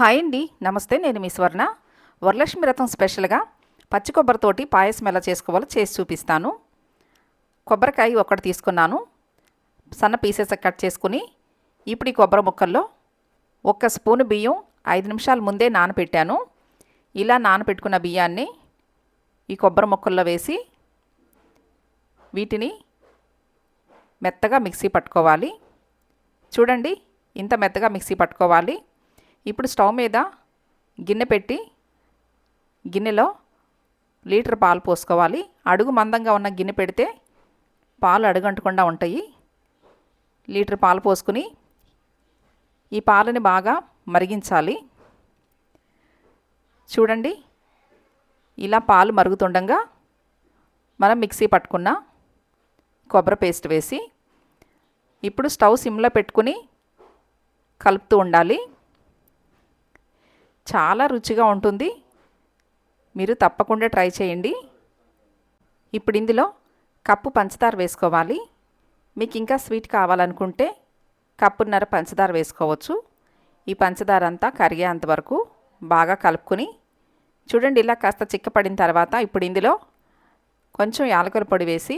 Hi అండి. నమస్తే నేను మీ స్వర్ణ. వరలక్ష్మి రథం స్పెషల్గా పచ్చి కొబ్బరితోటి పాయసం ఎలా చేసుకోవాలో చేసి చూపిస్తాను. కొబ్బరికాయ ఒకటి తీసుకున్నాను. సన్న పీసెస్ కట్ చేసుకుని ఇప్పుడు ఈ కొబ్బరి ముక్కల్లో ఒక్క స్పూను బియ్యం ఐదు నిమిషాల ముందే నానబెట్టాను ఇలా నానబెట్టుకున్న బియ్యాన్ని ఈ కొబ్బరి ముక్కల్లో వేసి వీటిని మెత్తగా మిక్సీ పట్టుకోవాలి. చూడండి ఇంత మెత్తగా మిక్సీ పట్టుకోవాలి. ఇప్పుడు స్టవ్ మీద గిన్నె పెట్టి గిన్నెలో లీటర్ పాలు పోసుకోవాలి. అడుగు మందంగా ఉన్న గిన్నె పెడితే పాలు అడుగంటకుండా ఉంటాయి. లీటర్ పాలు పోసుకుని ఈ పాలని బాగా మరిగించాలి. చూడండి ఇలా పాలు మరుగుతుండగా మనం మిక్సీ పట్టుకున్న కొబ్బరి పేస్ట్ వేసి ఇప్పుడు స్టవ్ సిమ్లో పెట్టుకుని కలుపుతూ ఉండాలి. చాలా రుచిగా ఉంటుంది. మీరు తప్పకుండా ట్రై చేయండి. ఇప్పుడు ఇందులో కప్పు పంచదార వేసుకోవాలి. మీకు ఇంకా స్వీట్ కావాలనుకుంటే కప్పున్నర పంచదార వేసుకోవచ్చు. ఈ పంచదార అంతా కరిగేంత వరకు బాగా కలుపుకొని చూడండి ఇలా కాస్త చిక్కపడిన తర్వాత ఇప్పుడు ఇందులో కొంచెం యాలకుల పొడి వేసి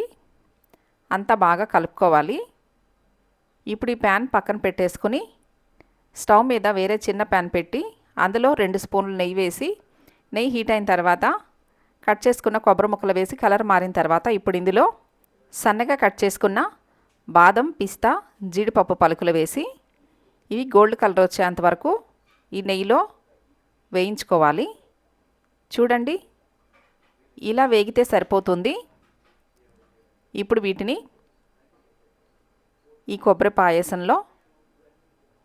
అంతా బాగా కలుపుకోవాలి. ఇప్పుడు ఈ ప్యాన్ పక్కన పెట్టేసుకుని స్టవ్ మీద వేరే చిన్న ప్యాన్ పెట్టి అందులో రెండు స్పూన్లు నెయ్యి వేసి నెయ్యి హీట్ అయిన తర్వాత కట్ చేసుకున్న కొబ్బరి ముక్కలు వేసి కలర్ మారిన తర్వాత ఇప్పుడు ఇందులో సన్నగా కట్ చేసుకున్న బాదం పిస్తా జీడిపప్పు పలుకులు వేసి ఇవి గోల్డ్ కలర్ వచ్చేంత వరకు ఈ నెయ్యిలో వేయించుకోవాలి. చూడండి ఇలా వేగితే సరిపోతుంది. ఇప్పుడు వీటిని ఈ కొబ్బరి పాయసంలో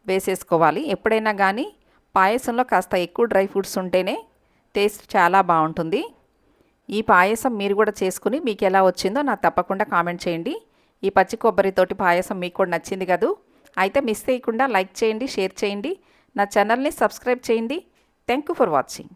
వేసేసుకోవాలి. ఎప్పుడైనా కానీ పాయసంలో కాస్త ఎక్కువ డ్రై ఫ్రూట్స్ ఉంటేనే టేస్ట్ చాలా బాగుంటుంది. ఈ పాయసం మీరు కూడా చేసుకుని మీకు ఎలా వచ్చిందో నాకు తప్పకుండా కామెంట్ చేయండి. ఈ పచ్చి కొబ్బరితోటి పాయసం మీకు కూడా నచ్చింది కదూ? అయితే మిస్ చేయకుండా లైక్ చేయండి షేర్ చేయండి. నా ఛానల్ని సబ్స్క్రైబ్ చేయండి. Thank you for watching.